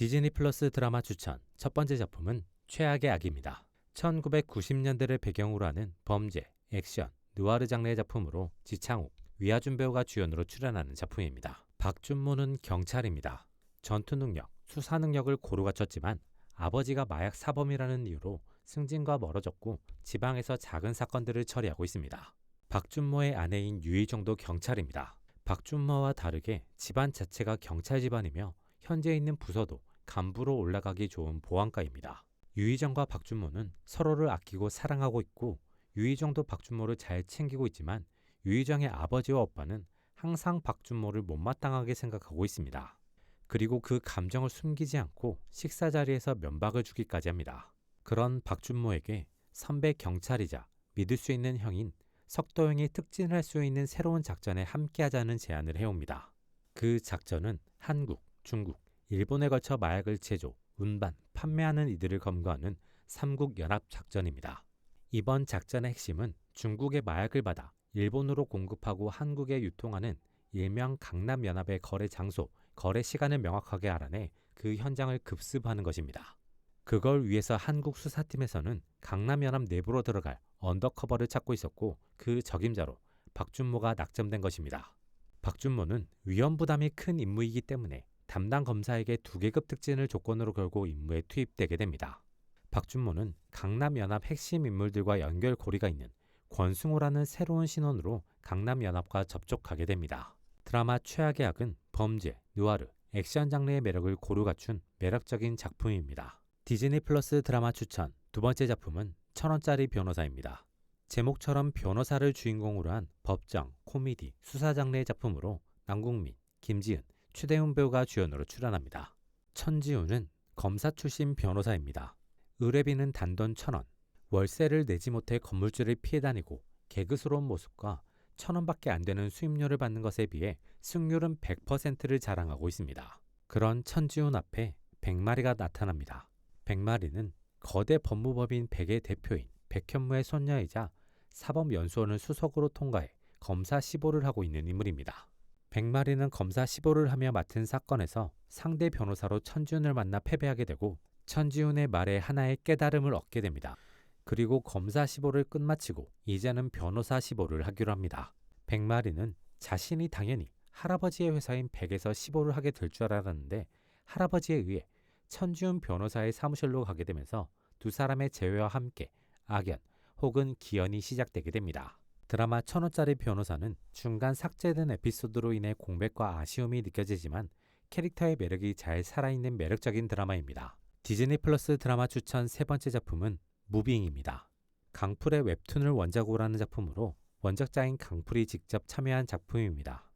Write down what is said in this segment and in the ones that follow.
디즈니 플러스 드라마 추천 첫 번째 작품은 최악의 악입니다. 1990년대를 배경으로 하는 범죄, 액션, 느와르 장르의 작품으로 지창욱, 위아준 배우가 주연으로 출연하는 작품입니다. 박준모는 경찰입니다. 전투 능력, 수사 능력을 고루 갖췄지만 아버지가 마약 사범이라는 이유로 승진과 멀어졌고 지방에서 작은 사건들을 처리하고 있습니다. 박준모의 아내인 유희정도 경찰입니다. 박준모와 다르게 집안 자체가 경찰 집안이며 현재 있는 부서도 간부로 올라가기 좋은 보안과입니다. 유희정과 박준모는 서로를 아끼고 사랑하고 있고 유희정도 박준모를 잘 챙기고 있지만 유희정의 아버지와 오빠는 항상 박준모를 못마땅하게 생각하고 있습니다. 그리고 그 감정을 숨기지 않고 식사 자리에서 면박을 주기까지 합니다. 그런 박준모에게 선배 경찰이자 믿을 수 있는 형인 석도영이 특진을 할수 있는 새로운 작전에 함께하자는 제안을 해옵니다. 그 작전은 한국, 중국, 일본에 걸쳐 마약을 제조, 운반, 판매하는 이들을 검거하는 삼국 연합 작전입니다. 이번 작전의 핵심은 중국의 마약을 받아 일본으로 공급하고 한국에 유통하는 일명 강남연합의 거래 장소, 거래 시간을 명확하게 알아내 그 현장을 급습하는 것입니다. 그걸 위해서 한국 수사팀에서는 강남연합 내부로 들어갈 언더커버를 찾고 있었고 그 적임자로 박준모가 낙점된 것입니다. 박준모는 위험 부담이 큰 임무이기 때문에 담당 검사에게 두 계급 특진을 조건으로 걸고 임무에 투입되게 됩니다. 박준모는 강남연합 핵심 인물들과 연결고리가 있는 권승호라는 새로운 신원으로 강남연합과 접촉하게 됩니다. 드라마 최악의 악은 범죄, 느와르, 액션 장르의 매력을 고루 갖춘 매력적인 작품입니다. 디즈니 플러스 드라마 추천 두 번째 작품은 천원짜리 변호사입니다. 제목처럼 변호사를 주인공으로 한 법정, 코미디, 수사 장르의 작품으로 남궁민, 김지은, 최대훈 배우가 주연으로 출연합니다. 천지훈은 검사 출신 변호사입니다. 의뢰비는 단돈 천원, 월세를 내지 못해 건물주를 피해 다니고 개그스러운 모습과 천원밖에 안 되는 수입료를 받는 것에 비해 승률은 100%를 자랑하고 있습니다. 그런 천지훈 앞에 백마리가 나타납니다. 백마리는 거대 법무법인 백의 대표인 백현무의 손녀이자 사법연수원을 수석으로 통과해 검사 시보를 하고 있는 인물입니다. 백마리는 검사 시보를 하며 맡은 사건에서 상대 변호사로 천지훈을 만나 패배하게 되고 천지훈의 말에 하나의 깨달음을 얻게 됩니다. 그리고 검사 시보를 끝마치고 이제는 변호사 시보를 하기로 합니다. 백마리는 자신이 당연히 할아버지의 회사인 백에서 시보를 하게 될 줄 알았는데 할아버지에 의해 천지훈 변호사의 사무실로 가게 되면서 두 사람의 재회와 함께 악연 혹은 기연이 시작되게 됩니다. 드라마 천원짜리 변호사는 중간 삭제된 에피소드로 인해 공백과 아쉬움이 느껴지지만 캐릭터의 매력이 잘 살아있는 매력적인 드라마입니다. 디즈니 플러스 드라마 추천 세 번째 작품은 무빙입니다. 강풀의 웹툰을 원작으로 하는 작품으로 원작자인 강풀이 직접 참여한 작품입니다.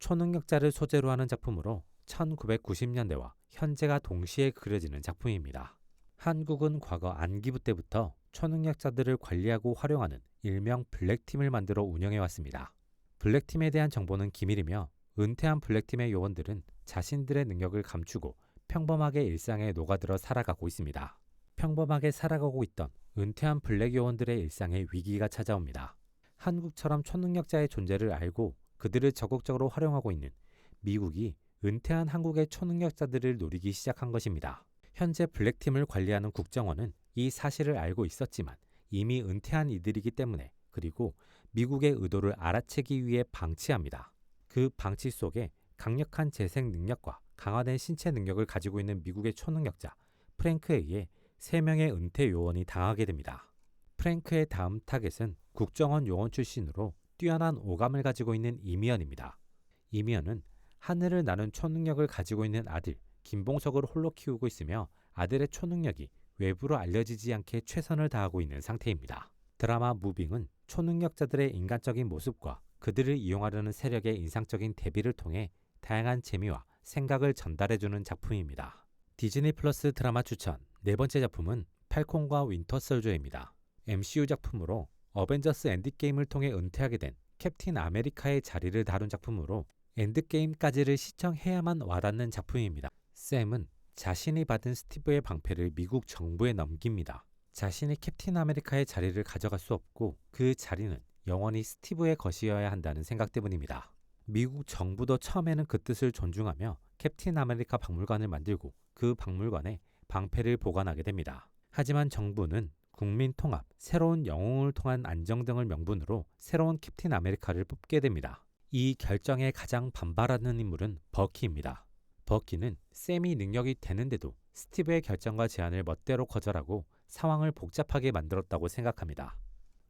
초능력자를 소재로 하는 작품으로 1990년대와 현재가 동시에 그려지는 작품입니다. 한국은 과거 안기부 때부터 초능력자들을 관리하고 활용하는 일명 블랙팀을 만들어 운영해 왔습니다. 블랙팀에 대한 정보는 기밀이며 은퇴한 블랙팀의 요원들은 자신들의 능력을 감추고 평범하게 일상에 녹아들어 살아가고 있습니다. 평범하게 살아가고 있던 은퇴한 블랙 요원들의 일상에 위기가 찾아옵니다. 한국처럼 초능력자의 존재를 알고 그들을 적극적으로 활용하고 있는 미국이 은퇴한 한국의 초능력자들을 노리기 시작한 것입니다. 현재 블랙팀을 관리하는 국정원은 이 사실을 알고 있었지만 이미 은퇴한 이들이기 때문에 그리고 미국의 의도를 알아채기 위해 방치합니다. 그 방치 속에 강력한 재생 능력과 강화된 신체 능력을 가지고 있는 미국의 초능력자 프랭크에 의해 3명의 은퇴 요원이 당하게 됩니다. 프랭크의 다음 타겟은 국정원 요원 출신으로 뛰어난 오감을 가지고 있는 이미연입니다. 이미연은 하늘을 나는 초능력을 가지고 있는 아들 김봉석을 홀로 키우고 있으며 아들의 초능력이 외부로 알려지지 않게 최선을 다하고 있는 상태입니다. 드라마 무빙은 초능력자들의 인간적인 모습과 그들을 이용하려는 세력의 인상적인 대비를 통해 다양한 재미와 생각을 전달해주는 작품입니다. 디즈니 플러스 드라마 추천 네 번째 작품은 팔콘과 윈터 솔저입니다. MCU 작품으로 어벤져스 엔드게임을 통해 은퇴하게 된 캡틴 아메리카의 자리를 다룬 작품으로 엔드게임까지를 시청해야만 와닿는 작품입니다. 샘은 자신이 받은 스티브의 방패를 미국 정부에 넘깁니다. 자신이 캡틴 아메리카의 자리를 가져갈 수 없고 그 자리는 영원히 스티브의 것이어야 한다는 생각 때문입니다. 미국 정부도 처음에는 그 뜻을 존중하며 캡틴 아메리카 박물관을 만들고 그 박물관에 방패를 보관하게 됩니다. 하지만 정부는 국민 통합, 새로운 영웅을 통한 안정 등을 명분으로 새로운 캡틴 아메리카를 뽑게 됩니다. 이 결정에 가장 반발하는 인물은 버키입니다. 버키는 샘이 능력이 되는데도 스티브의 결정과 제안을 멋대로 거절하고 상황을 복잡하게 만들었다고 생각합니다.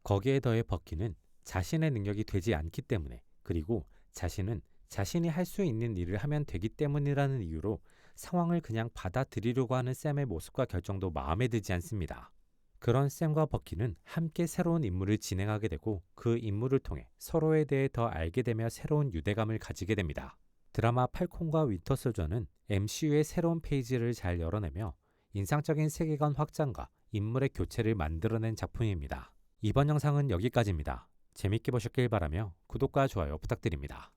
거기에 더해 버키는 자신의 능력이 되지 않기 때문에 그리고 자신은 자신이 할 수 있는 일을 하면 되기 때문이라는 이유로 상황을 그냥 받아들이려고 하는 샘의 모습과 결정도 마음에 들지 않습니다. 그런 샘과 버키는 함께 새로운 임무를 진행하게 되고 그 임무를 통해 서로에 대해 더 알게 되며 새로운 유대감을 가지게 됩니다. 드라마 팔콘과 윈터솔저는 MCU의 새로운 페이지를 잘 열어내며 인상적인 세계관 확장과 인물의 교체를 만들어낸 작품입니다. 이번 영상은 여기까지입니다. 재밌게 보셨길 바라며 구독과 좋아요 부탁드립니다.